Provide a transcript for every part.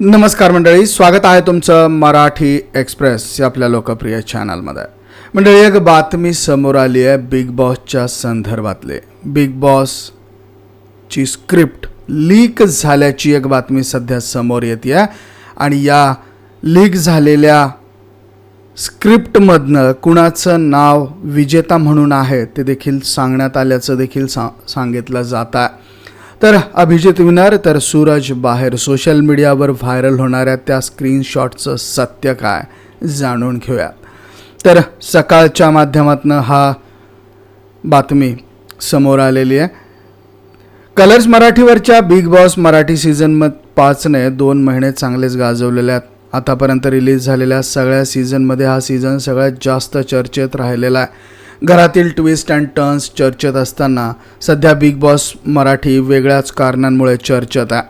नमस्कार मंडळी स्वागत आहे तुमचं मराठी एक्सप्रेस या आपल्या लोकप्रिय चॅनलमध्ये. मंडळी एक बातमी समोर आली आहे बिग बॉसच्या संदर्भातले. बिग बॉसची स्क्रिप्ट लीक झाल्याची एक बातमी सध्या समोर येते आहे आणि या लीक झालेल्या स्क्रिप्टमधनं कुणाचं नाव विजेता म्हणून आहे ते देखील सांगण्यात आल्याचं देखील सा सांगितलं जात आहे. तर अभिजित विनार तर सूरज बाहेर. सोशल मीडियावर व्हायरल होणाऱ्या त्या स्क्रीनशॉटचं सत्य काय? जाणून घेऊया. तर सकाळच्या माध्यमातून हा बातमी समोर आलेली आहे. कलर्स मराठीवरच्या बिग बॉस मराठी सीझन म पाचने दोन महिने चांगलेच गाजवलेले आहेत. आतापर्यंत रिलीज झालेल्या सगळ्या सीझनमध्ये हा सीझन सगळ्यात जास्त चर्चेत राहिलेला आहे. घरातील ट्विस्ट अँड टर्न्स चर्चेत असताना सध्या बिग बॉस मराठी वेगळ्याच कारणांमुळे चर्चेत आहे.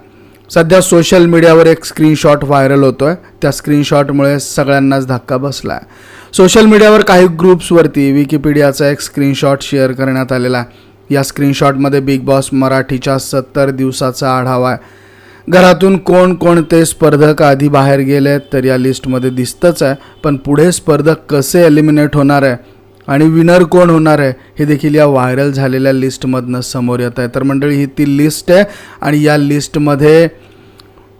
सध्या सोशल मीडियावर एक स्क्रीनशॉट व्हायरल होतो आहे त्या स्क्रीनशॉटमुळे सगळ्यांनाच धक्का बसला आहे सोशल मीडियावर काही ग्रुप्सवरती विकिपीडियाचा एक स्क्रीनशॉट शेअर करण्यात आलेला आहे. या स्क्रीनशॉटमध्ये बिग बॉस मराठीच्या सत्तर दिवसाचा आढावा आहे. घरातून कोण कोणते स्पर्धक आधी बाहेर गेले तर या लिस्टमध्ये दिसतंच आहे. पण पुढे स्पर्धक कसे एलिमिनेट होणार आहे आणि विनर कोण होणार आहे? हे देखील या व्हायरल झालेल्या लिस्टमधनं समोर येत आहे. तर मंडळी ही ती लिस्ट आहे आणि या लिस्टमध्ये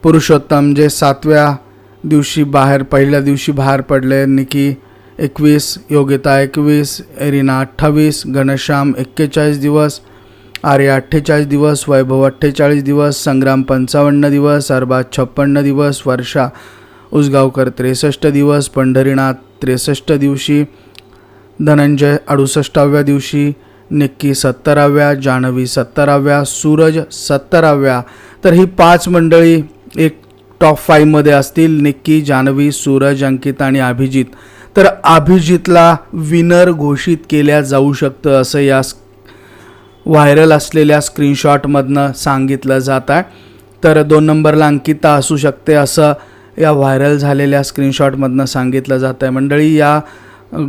पुरुषोत्तम जे सातव्या दिवशी बाहेर पहिल्या दिवशी बाहेर पडले. निकी एकवीस योगिता एकवीस एरिना अठ्ठावीस घनश्याम एक्केचाळीस दिवस आर्य अठ्ठेचाळीस दिवस वैभव अठ्ठेचाळीस दिवस संग्राम पंचावन्न दिवस अरबाज छप्पन्न दिवस वर्षा उसगावकर त्रेसष्ट दिवस पंढरीनाथ त्रेसष्ट दिवशी धनंजय अडुसष्टाव्या दिवशी निक्की सत्तराव्या जान्हवी सत्तराव्या सूरज सत्तराव्या तर ही पाच मंडळी एक टॉप फाईव्हमध्ये असतील निक्की जान्हवी सूरज अंकित आणि अभिजित. तर अभिजितला विनर घोषित केल्या जाऊ शकतं असं या व्हायरल असलेल्या स्क्रीनशॉटमधनं सांगितलं जात आहे. तर दोन नंबरला अंकिता असू शकते असं या व्हायरल झालेल्या स्क्रीनशॉटमधनं सांगितलं जात आहे. मंडळी या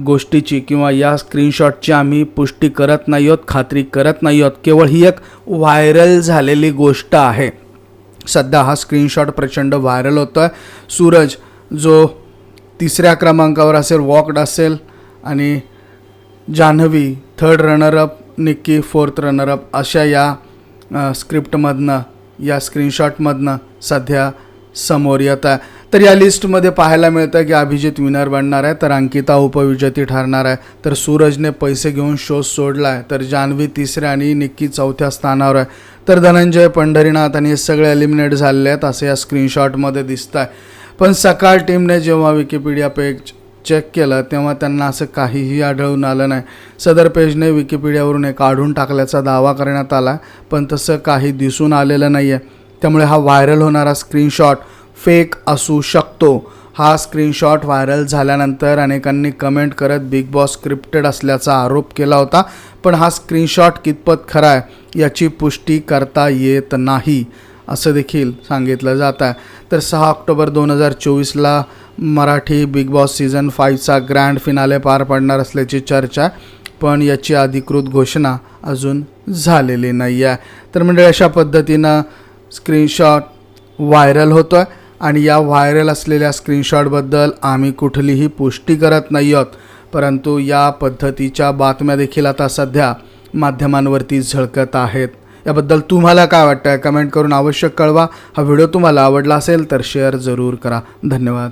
गोष्टीची किंवा या स्क्रीनशॉटची आम्ही पुष्टी करत नाही आहोत खात्री करत नाही आहोत. केवळ ही एक व्हायरल झालेली गोष्ट आहे. सध्या हा स्क्रीनशॉट प्रचंड व्हायरल होतो आहे सूरज जो तिसऱ्या क्रमांकावर असेल वॉकड असेल आणि Janhavi third runner up Nikki fourth runner up अशा या स्क्रिप्टमधनं या स्क्रीनशॉटमधनं सध्या समोर येत आहे. तर या लिस्टमध्ये पाहायला मिळतं की अभिजित विनर बनणार आहे तर अंकिता उपविजेती ठरणार आहे. तर सूरजने पैसे घेऊन शो सोडला आहे तर जान्हवी तिसऱ्या आणि निक्की चौथ्या स्थानावर आहे. तर धनंजय पंढरीनाथ आणि हे सगळे एलिमिनेट झालेले आहेत असं या स्क्रीनशॉटमध्ये दिसतं आहे पण सकाळ टीमने जेव्हा विकिपीडिया पेज चेक केलं तेव्हा त्यांना असं काहीही आढळून आलं नाही. सदर पेजने विकिपीडियावरून हे काढून टाकल्याचा दावा करण्यात आला पण तसं काही दिसून आलेलं नाही आहे त्यामुळे हा व्हायरल होणारा स्क्रीनशॉट फेक असू शकतो. हा स्क्रीनशॉट व्हायरल झाल्यानंतर अनेकांनी कमेंट करत बिग बॉस स्क्रिप्टेड असल्याचा आरोप केला होता पण हा स्क्रीनशॉट कितपत खरा आहे याची पुष्टी करता येत नाही असं देखील सांगितलं जात आहे. तर सहा ऑक्टोबर दोन हजार चोवीसला मराठी बिग बॉस सीझन फाईव्हचा ग्रँड फिनाले पार पडणार असल्याची चर्चा आहे पण याची अधिकृत घोषणा अजून झालेली नाही आहे तर म्हणजे अशा पद्धतीनं स्क्रीनशॉट व्हायरल होतो आहे आणि या व्हायरल असलेल्या स्क्रीनशॉटबद्दल आम्ही कुठलीही पुष्टी करत नाही आहोत परंतु या पद्धतीच्या बातम्या देखील आता सध्या माध्यमांवरती झळकत आहेत. याबद्दल तुम्हाला काय वाटतं कमेंट करून आवश्यक कळवा. हा व्हिडिओ तुम्हाला आवडला असेल तर शेअर जरूर करा. धन्यवाद.